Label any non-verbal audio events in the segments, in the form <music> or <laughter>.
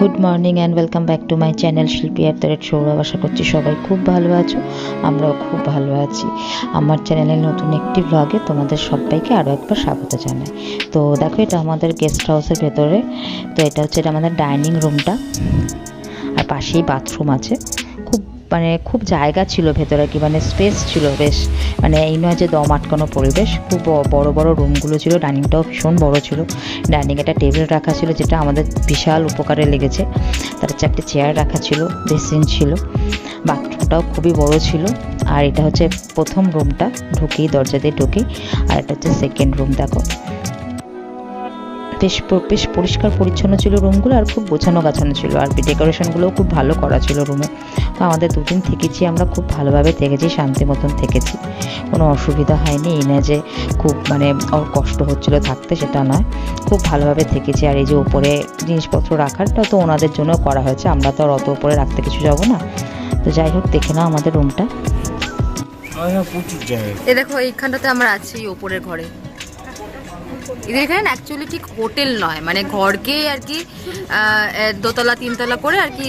Good morning and welcome back to my channel শিল্পী আর rate Sourav আশা করছি সবাই খুব ভালো আছো, আমরাও খুব ভালো আছি। আমার চ্যানেলের নতুন একটি ব্লগে তোমাদের সবাইকে আরও একবার স্বাগত জানাই। তো দেখো, এটা আমাদের গেস্ট হাউসের ভেতরে। তো এটা হচ্ছে, এটা আমাদের ডাইনিং রুমটা আর পাশেই বাথরুম আছে। মানে খুব জায়গা ছিল ভেতরে কি মানে স্পেস ছিল বেশ। মানে এই নয় যে দম আটকানো পরিবেশ, খুব বড় বড় রুমগুলো ছিল ডাইনিংটাও ভীষণ বড় ছিল। ডাইনিং একটা টেবিল রাখা ছিল যেটা আমাদের বিশাল উপকারে লেগেছে। তার চারটে চেয়ার রাখা ছিল বেসিন ছিল। বাথরুমটাও খুবই বড় ছিল। আর এটা হচ্ছে প্রথম রুমটা ঢুকেই দরজা দিয়ে ঢুকেই আর এটা হচ্ছে সেকেন্ড রুম দেখো। বেশ বেশ পরিষ্কার পরিচ্ছন্ন ছিল রুমগুলো আর খুব গোছানো গাছানো ছিল। আর ডেকোরেশনগুলোও খুব ভালো করা ছিল রুমে। তো আমাদের দুদিন থেকেছি আমরা খুব ভালোভাবে থেকেছি শান্তি মতন থেকেছি। কোনো অসুবিধা হয়নি এই না যে খুব মানে ওর কষ্ট হচ্ছিল থাকতে সেটা নয়। খুব ভালোভাবে থেকেছি। আর এই যে উপরে জিনিসপত্র রাখারটা তো ওনাদের জন্য করা হয়েছে। আমরা তো আর অত উপরে রাখতে কিছু যাব না। তো যাই হোক দেখে নাও আমাদের রুমটা। এ দেখো এইখানটাতে আমরা আছি ওপরের ঘরে। এদের এখানে অ্যাকচুয়ালি ঠিক হোটেল নয়। মানে ঘরকে আর কি দোতলা তিনতলা করে আর কি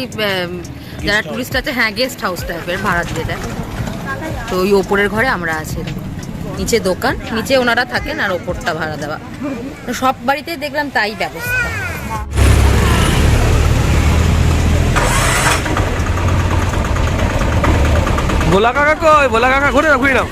যারা টুরিস্ট আছে হ্যাঁ গেস্ট হাউস টাইপের ভাড়া দিয়ে দেয়। তো ওই ওপরের ঘরে আমরা আছি নিচে দোকান নিচে ওনারা থাকেন আর ওপরটা ভাড়া দেওয়া। সব বাড়িতেই দেখলাম তাই ব্যবস্থা। ভোলা কাকা কই? ভোলা কাকা ঘুরে ঘুরে নাও।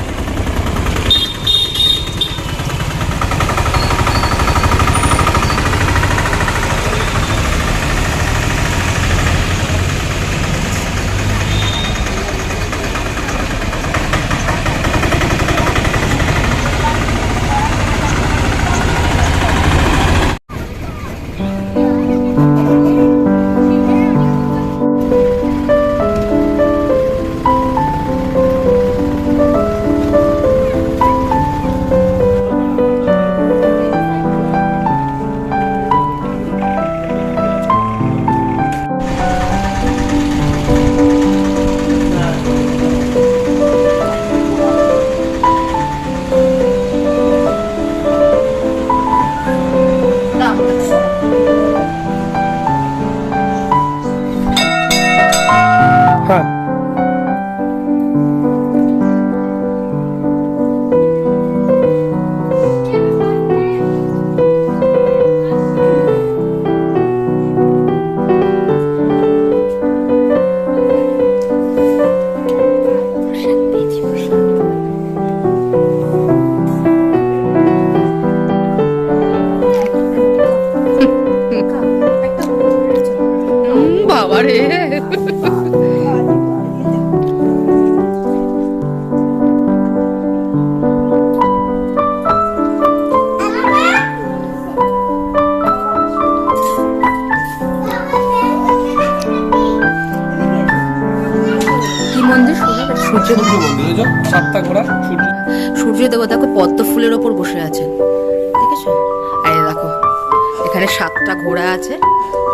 ঘোড়া আছে।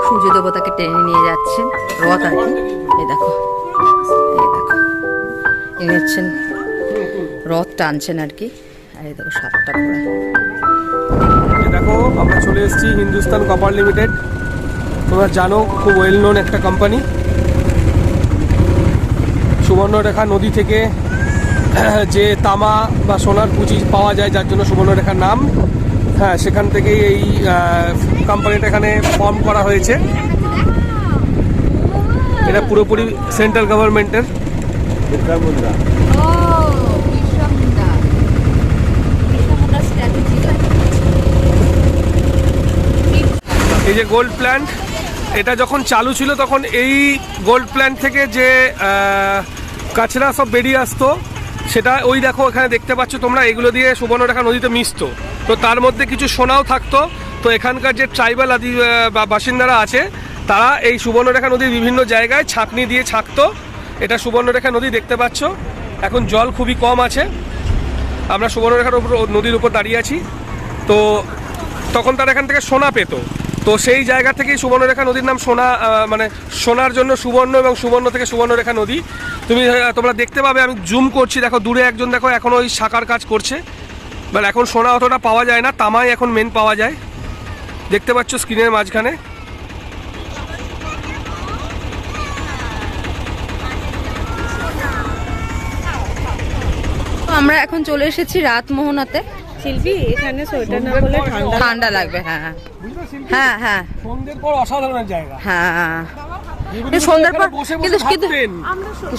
সূর্য দেবতাকে টেনে নিয়ে যাচ্ছেন রথ আর কি। এই দেখো। এই দেখো। হচ্ছেন রথ টানছেন আর কি। আর এই দেখো সাতটা ঘোড়া দেখো, আমরা চলে এসেছি হিন্দুস্তান কপার লিমিটেড তোমরা জানো, খুব ওয়েল নোন একটা কোম্পানি সুবর্ণরেখা নদী থেকে যে তামা বা সোনার পুঁজি পাওয়া যায়, যার জন্য সুবর্ণরেখার নাম। হ্যাঁ সেখান থেকেই এই কোম্পানিটা এখানে ফর্ম করা হয়েছে। এটা পুরোপুরি সেন্ট্রাল গভর্নমেন্টের এই যে গোল্ড প্ল্যান্ট এটা যখন চালু ছিল তখন এই গোল্ড প্ল্যান্ট থেকে যে কাছরা সব বেরিয়ে আসতো। সেটা ওই দেখো, এখানে দেখতে পাচ্ছ তোমরা, এগুলো দিয়ে সুবর্ণরেখা নদীতে মিশতো। তো তার মধ্যে কিছু সোনাও থাকতো। তো এখানকার যে ট্রাইবাল আদি বা বাসিন্দারা আছে, তারা এই সুবর্ণরেখা নদীর বিভিন্ন জায়গায় ছাঁকনি দিয়ে ছাঁকতো। এটা সুবর্ণরেখা নদী দেখতে পাচ্ছ। এখন জল খুবই কম আছে। আমরা সুবর্ণরেখার উপর নদীর উপর দাঁড়িয়ে আছি। তো তখন তারা এখান থেকে সোনা পেত। তো সেই জায়গা থেকেই সুবর্ণরেখা নদীর নাম সোনা মানে সোনার জন্য সুবর্ণ এবং সুবর্ণ থেকে সুবর্ণরেখা নদী। তুমি তোমরা দেখতে পাবে, আমি জুম করছি, দেখো দূরে একজন দেখো এখন ওই শাখার কাজ করছে। মানে এখন সোনা অতটা পাওয়া যায় না, তামাই এখন মেন পাওয়া যায়। দেখতে পাচ্ছ স্ক্রিনের মাঝখানে। আমরা এখন চলে এসেছি রাত মোহনাতে শিল্পী এখানে সোয়েটার না পরলে ঠান্ডা ঠান্ডা লাগবে হ্যাঁ হ্যাঁ। হ্যাঁ সন্ধ্যের পর অসাধারণ জায়গা। হ্যাঁ। সন্ধ্যার পর কিন্তু কিন্তু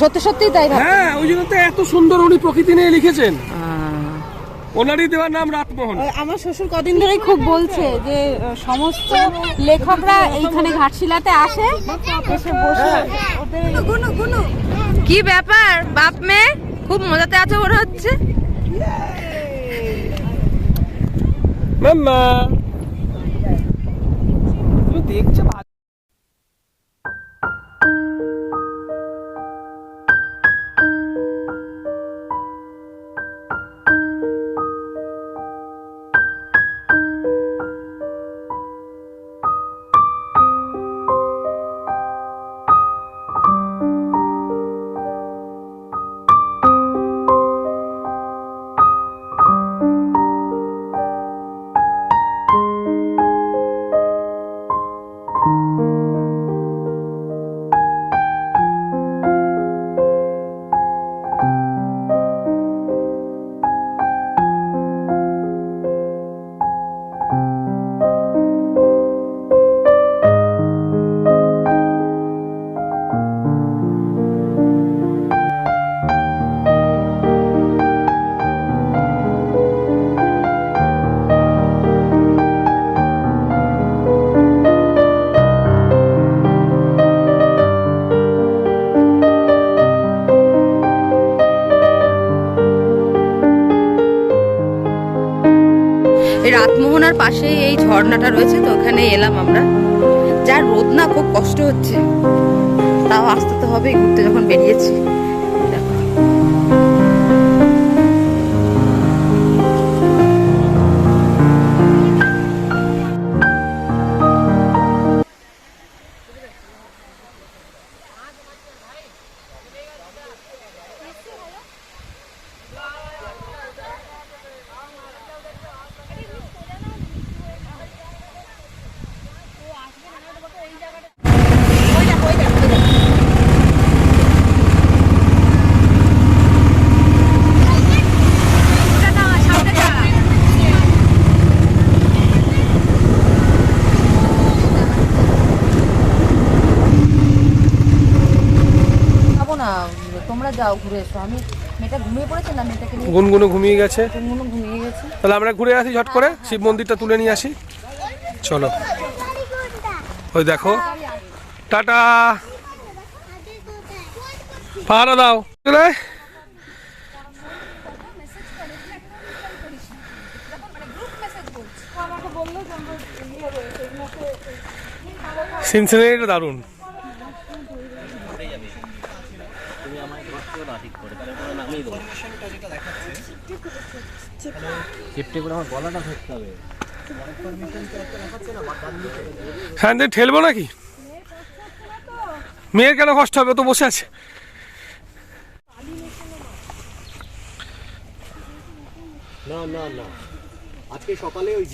সত্যি সত্যি তাই হ্যাঁ ওই জন্য তো এত সুন্দর উনি প্রকৃতি নিয়ে লিখেছেন। ওনারই দেওয়ার নাম রাতমোহন। আমার শ্বশুর কদিন ধরেই খুব বলছে যে সমস্ত লেখকরা এইখানে ঘাটশিলাতে আসে। বসে কি ব্যাপার? বাপ মেয়ে? খুব মজাতে আছে মনে হচ্ছে মাম্মা। তুমি দেখছ? রাতমোহনার পাশে এই ঝর্ণাটা রয়েছে, তো ওখানে এলাম আমরা। যার রোদ না, খুব কষ্ট হচ্ছে। তাও আসতে তো হবে ঘুরতে যখন বেরিয়েছি। গুনগুনো ঘুমিয়ে গেছে। গুনগুনো ঘুমিয়ে গেছে। তাহলে আমরা ঘুরে আসি ঝট করে। শিব মন্দিরটা তুলে নিয়ে আসি। চলো। ওই দেখো। টাটা। পাহারা দাও। সিনসিনারিটা দারুণ। হ্যাঁ ঠেলবো নাকি? মেয়ের কেন কষ্ট হবে? তো বসে আছে। না না না। আজকে সকালে ওই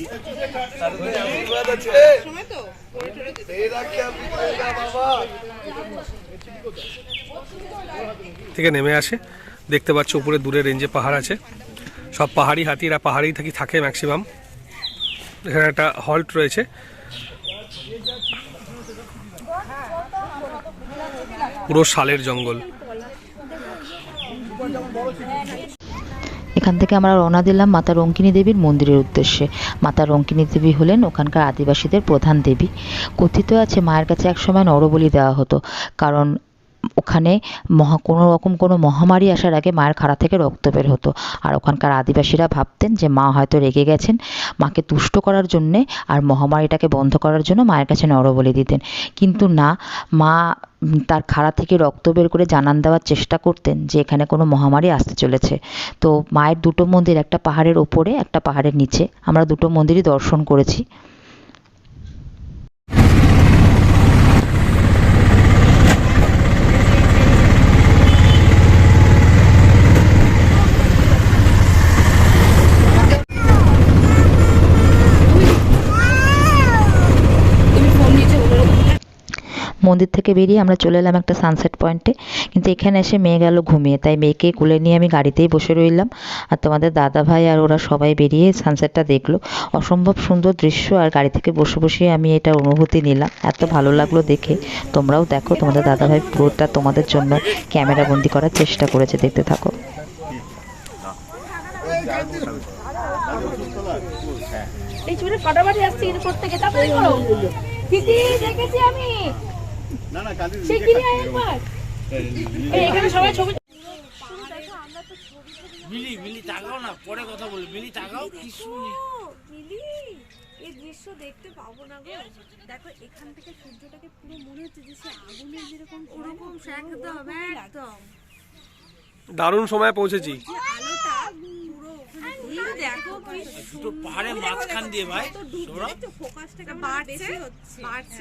থেকে নেমে আসে। দেখতে পাচ্ছ উপরে দূরে রেঞ্জে পাহাড় আছে। সব পাহাড়ি হাতিরা পাহাড়ি থাকি থাকে ম্যাক্সিমাম। এখানে একটা হল্ট রয়েছে। পুরো শালের জঙ্গল। এখান থেকে আমরা রওনা দিলাম মাতা রঙ্কিনী দেবীর মন্দিরের উদ্দেশ্যে। মাতা রঙ্কিনী দেবী হলেন ওখানকার আদিবাসীদের প্রধান দেবী। কথিত আছে মায়ের কাছে একসময় নরবলি দেওয়া হতো, কারণ ওখানে মহা কোনো রকম কোনো মহামারী আসার আগে মায়ের খাড়া থেকে রক্ত বের হতো। আর ওখানকার আদিবাসীরা ভাবতেন যে মা হয়তো রেগে গেছেন। মাকে তুষ্ট করার জন্যে আর মহামারীটাকে বন্ধ করার জন্য মায়ের কাছে নরবলি দিতেন। কিন্তু না, মা তার খাড়া থেকে রক্ত বের করে জানান দেওয়ার চেষ্টা করতেন যে এখানে কোনো মহামারী আসতে চলেছে। তো মায়ের দুটো মন্দির একটা পাহাড়ের ওপরে, একটা পাহাড়ের নিচে। আমরা দুটো মন্দিরই দর্শন করেছি। মন্দির থেকে বেরিয়ে আমরা চলে এলাম একটা সানসেট পয়েন্টে কিন্তু এখানে এসে মেয়ে গেল ঘুমিয়ে। তাই মেয়েকে কোলে নিয়ে আমি গাড়িতেই বসে রইলাম। আর তোমাদের দাদা ভাই আর ওরা সবাই বেরিয়ে সানসেটটা দেখল। অসম্ভব সুন্দর দৃশ্য। আর গাড়ি থেকে বসে বসে আমি এটা অনুভূতি নিলাম। এত ভালো লাগল দেখে। তোমরাও দেখো, তোমাদের দাদা ভাই পুরোটা তোমাদের জন্য ক্যামেরা বন্দি করার চেষ্টা করেছে। দেখতে থাকো। এই চুড়ে ফাটাফাটি আসছে প্রত্যেকে তাড়াতাড়ি করো। দিদি, দেখেছি আমি। সে কি একবার। এই এখানে সবাই ছবি মিলি মিলি তাকাও না পরে কথা বলি। মিলি তাকাও কি শুনি মিলি এই দৃশ্য দেখতে পাবো না গো। দেখো এখান থেকে সূর্যটাকে পুরো মনে হচ্ছে যে সে আগুনের যেরকম ওরকম একদম। একদম দারুণ সময় পৌঁছেছি।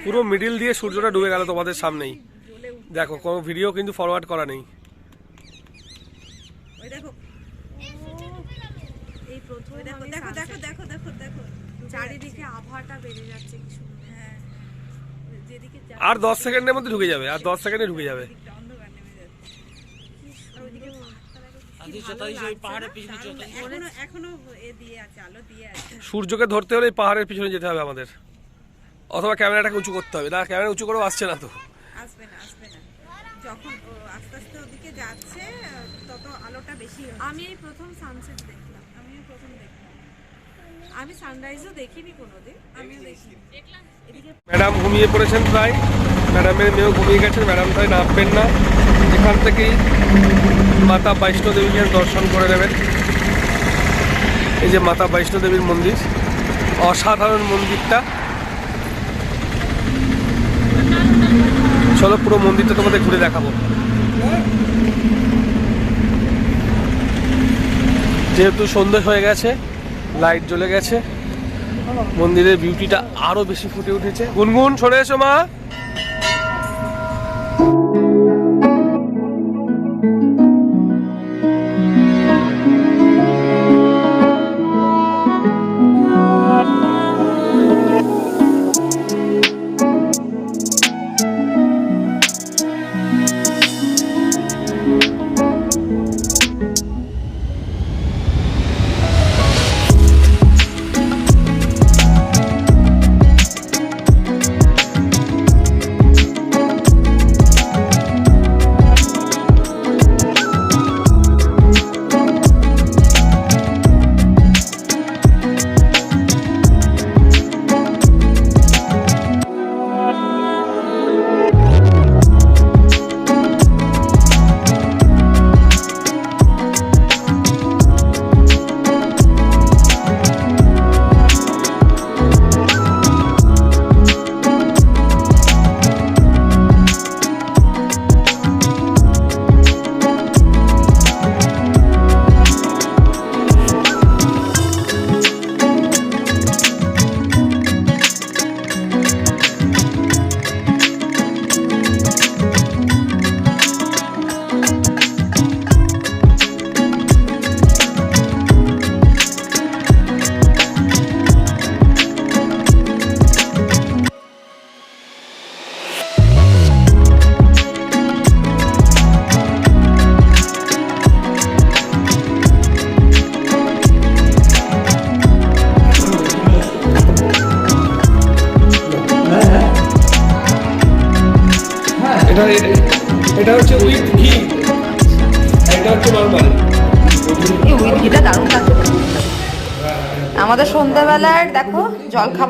পুরো মিডিল দিয়ে সূর্যটা ডুবে গেল তোমাদের সামনেই। দেখো কোনো ভিডিও কিন্তু ফরওয়ার্ড করা নেই। আর দশ সেকেন্ডের মধ্যে ঢুকে যাবে আর দশ সেকেন্ডে ঢুকে যাবে অন্ধকার নেমে যাচ্ছে আর ওইদিকে পাহাড়টা দেখো কি আদি ভালো চতাই ওই লাগছে পাহাড়ের না? পিছনে দারুণ চতাই এখনও এখনও এ দিয়ে আছে আলো দিয়ে আছে সূর্যকে ধরতে হলে এই পাহাড়ের পিছনে যেতে হবে আমাদের। অথবা ক্যামেরাটাকে উঁচু করতে হবে। না ক্যামেরা উঁচু করেও আসছে না তো। আসবে না আসবে না। যখন আস্তে আস্তে ওদিকে যাচ্ছে তত আলোটা বেশি আমি এই প্রথম সানসেট দেখলাম। আমিও প্রথম দেখলাম। আমি সানরাইজও দেখিনি কোনোদিন। আমিও দেখিনি। ম্যাডাম ঘুমিয়ে পড়েছেন প্রায়। ম্যাডামের মেয়েও ঘুমিয়ে গেছেন। ম্যাডাম তাই নামবেন না। এখান থেকেই মাতা বৈষ্ণো দেবীকে দর্শন করে নেবেন। এই যে মাতা বৈষ্ণো দেবীর মন্দির, অসাধারণ মন্দিরটা। চলো পুরো মন্দিরটা তোমাদের ঘুরে দেখাবো। যেহেতু সন্ধে হয়ে গেছে, লাইট জ্বলে গেছে, মন্দিরের বিউটিটা আরও বেশি ফুটে উঠেছে। গুনগুন, সরে এসো মা।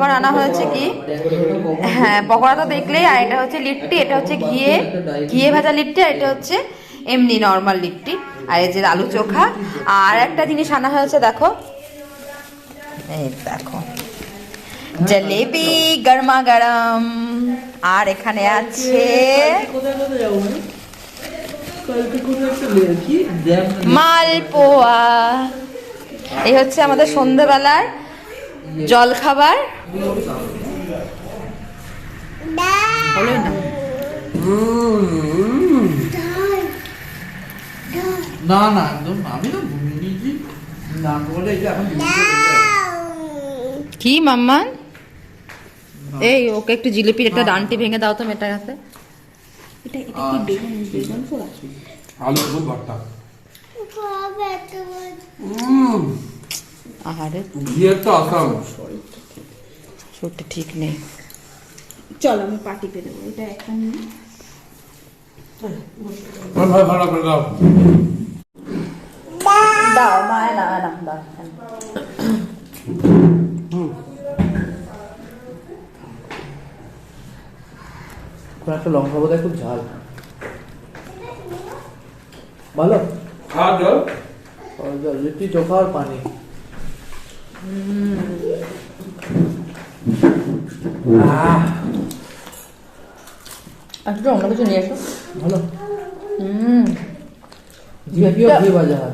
খাবার আনা হয়েছে কি? হ্যাঁ পকোড়া তো দেখলেই, আর এটা হচ্ছে লিট্টি, এটা হচ্ছে ঘিয়ে ঘিয়ে ভাজা লিট্টি, আর এটা হচ্ছে এমনি নর্মাল লিট্টি, আর এই যে আলু চোখা। আর একটা জিনিস আনা হয়েছে, দেখো। এই দেখো। জলেবি গরমা গরম। আর এখানে আছে মালপোয়া। এই হচ্ছে আমাদের সন্ধেবেলার জল খাবার না। না না একদম আমি তো ঘুমিয়ে নিয়েছি না বলে এখন কি মাম্মান এই ওকে একটু জিলিপির একটা ডান্টি ভেঙে দাও তো মেয়েটার কাছে এটা এটা কি বেগুন? বেগুন পোড়া? আলু আহারে। বিয়ে তো আসাম। ঠিক নেই। চল আমি পাটি পেয়ে দেবো এটা এখন ভালো একটা লঙ্কা বোধ হয় খুব ঝাল। ভালো? খাওয়া জল জল লিট্টি চোখা আর পানি। একটু অন্য কিছু নিয়ে এসো। ভালো। হুম। জিলিপিও ঘি ভাজা হয়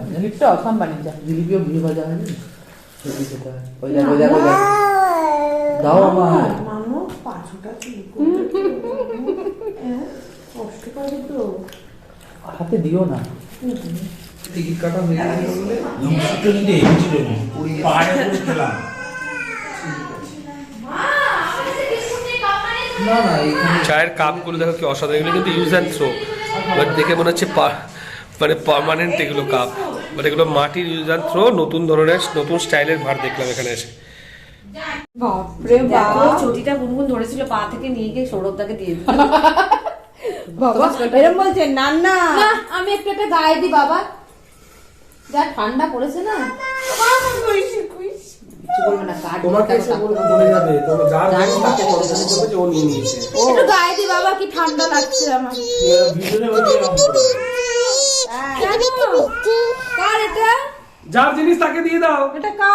অসাম বানিয়েছে জিলিপিও ঘি ভাজা হয় না। হেভি খেতে হয় ওই দেখো ওই দেখো দেখো। দাও আমার <laughs> হাতে দিও না। টিকিট কাটা হয়ে গেছে বলে না না এখানে চায়ের কাপগুলো দেখো কি অসাধারণ এগুলো কিন্তু ইউজ অ্যান্ড থ্রো বাট দেখে মনে হচ্ছে মানে পার্মানেন্ট এগুলো কাপ। বাট এগুলো মাটির ইউজ অ্যান্ড থ্রো নতুন ধরনের নতুন স্টাইলের ভার দেখলাম এখানে এসে। বাপরে বাবা চটিটা গুনগুন ধরেছিল পা থেকে নিয়ে গিয়ে সৌরভদাকে দিয়ে দিল। বাবা এরম বলছে না না না আমি একটু একটা গায়ে দিই বাবা। যা ঠান্ডা পড়েছে না? বাবা কি ঠান্ডা লাগছে আমার। করে। কার এটা? যার জিনিস তাকে দিয়ে দাও। এটা কা